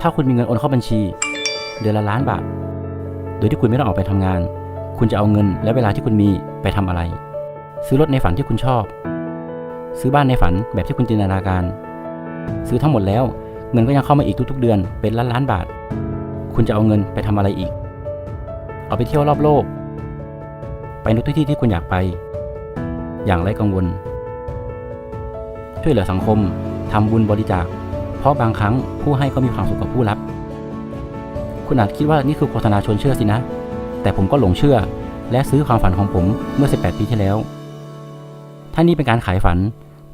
ถ้าคุณมีเงินโอนเข้าบัญชี เดือนละล้านบาท โดยที่คุณไม่ต้องออกไปทำงาน คุณจะเอาเงินและเวลาที่คุณมีไปทำอะไร ซื้อรถในฝันที่คุณชอบ ซื้อบ้านในฝันแบบที่คุณจินตนาการ ซื้อทั้งหมดแล้ว เงินก็ยังเข้ามาอีกทุกๆ เดือนเป็นล้านล้านบาท คุณจะเอาเงินไปทำอะไรอีก เอาไปเที่ยวรอบโลก ไปในทุกที่ที่คุณอยากไป อย่างไรกังวล ช่วยเหลือสังคมทำบุญบริจาค เพราะบางครั้งผู้ให้ก็มีความสุขกับผู้รับ คุณอาจคิดว่านี่คือโฆษณาชวนเชื่อสินะ แต่ผมก็หลงเชื่อ และซื้อความฝันของผมเมื่อ 18 ปีที่แล้ว ถ้านี่เป็นการขายฝัน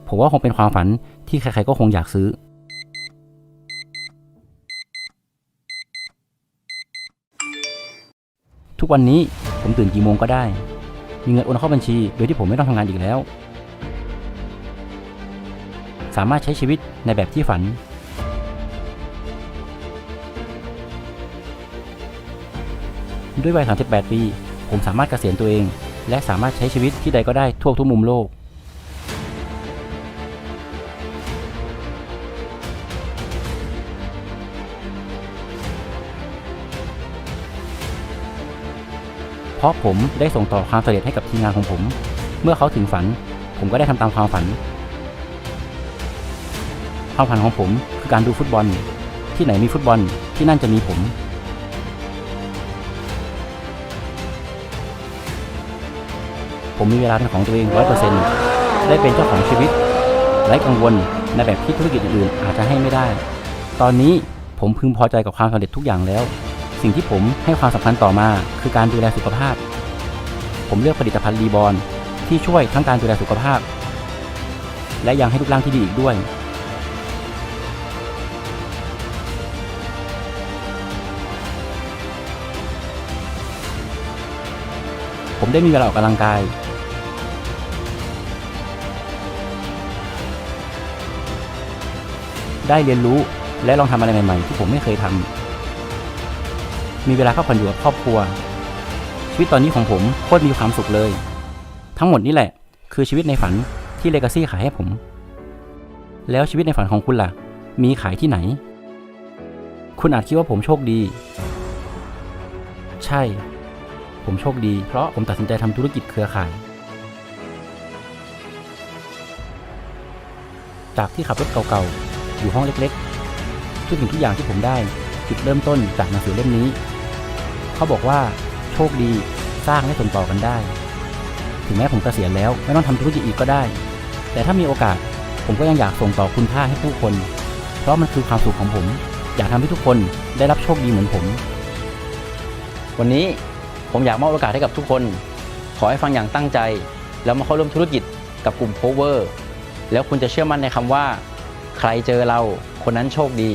ผมว่าคงเป็นความฝันที่ใครๆก็คงอยากซื้อ ทุกวันนี้ผมตื่นกี่โมงก็ได้ มีเงินโอนเข้าบัญชี โดยที่ผมไม่ต้องทำงานอีกแล้วสามารถใช้ชีวิตในแบบที่ฝัน ด้วยวัย 38 ปี ผมสามารถเกษียณตัวเอง และสามารถใช้ชีวิตที่ใดก็ได้ทั่วทุกมุมโลก เพราะผมได้ส่งต่อความสำเร็จให้กับทีมงานของผม เมื่อเขาถึงฝัน ผมก็ได้ทำตามความฝัน ความฝันของผมคือการดูฟุตบอล ที่ไหนมีฟุตบอลที่นั่นจะมีผม ผมมีเวลาเป็นของตัวเองร้อยเปอร์เซ็นต์ได้เป็นเจ้าของชีวิตไร้กังวลในแบบที่ธุรกิจอื่นๆอาจจะให้ไม่ได้ ตอนนี้ผมพึงพอใจกับความสำเร็จทุกอย่างแล้ว สิ่งที่ผมให้ความสำคัญต่อมา คือการดูแลสุขภาพ ผมเลือกผลิตภัณฑ์รีบอลที่ช่วยทั้งการดูแลสุขภาพ และยังให้รูปร่างที่ดีอีกด้วย ผมได้มีเวลาออกกำลังกาย ได้เรียนรู้และลองทำอะไรใหม่ๆ ที่ผมไม่เคยทำมีเวลาพักผ่อนอยู่กับครอบครัว ชีวิตตอนนี้ของผมโคตรมีความสุขเลย ทั้งหมดนี่แหละ คือชีวิตในฝันที่เลกาซี่ขายให้ผม แล้วชีวิตในฝันของคุณล่ะ มีขายที่ไหน คุณอาจคิดว่าผมโชคดี ใช่ ผมโชคดี เพราะผมตัดสินใจทำธุรกิจเครือข่ายจากที่ขับรถเก่าๆ อยู่ห้องเล็กๆทุกสิ่งทุกอย่างที่ผมได้จุดเริ่มต้นจากหนังสือเล่มนี้ เขาบอกว่าโชคดีสร้างและส่งต่อกันได้ ถึงแม้ผมเกษียณแล้วไม่ต้องทำธุรกิจอีกก็ได้ แต่ถ้ามีโอกาสผมก็ยังอยากส่งต่อคุณค่าให้ผู้คน เพราะมันคือความสุขของผม อยากทำให้ทุกคนได้รับโชคดีเหมือนผม วันนี้ผมอยากมอบโอกาสให้กับทุกคน ขอให้ฟังอย่างตั้งใจ แล้วมาเข้าร่วมธุรกิจกับกลุ่ม Power แล้วคุณจะเชื่อมั่นในคำว่า ใครเจอเราคนนั้นโชคดี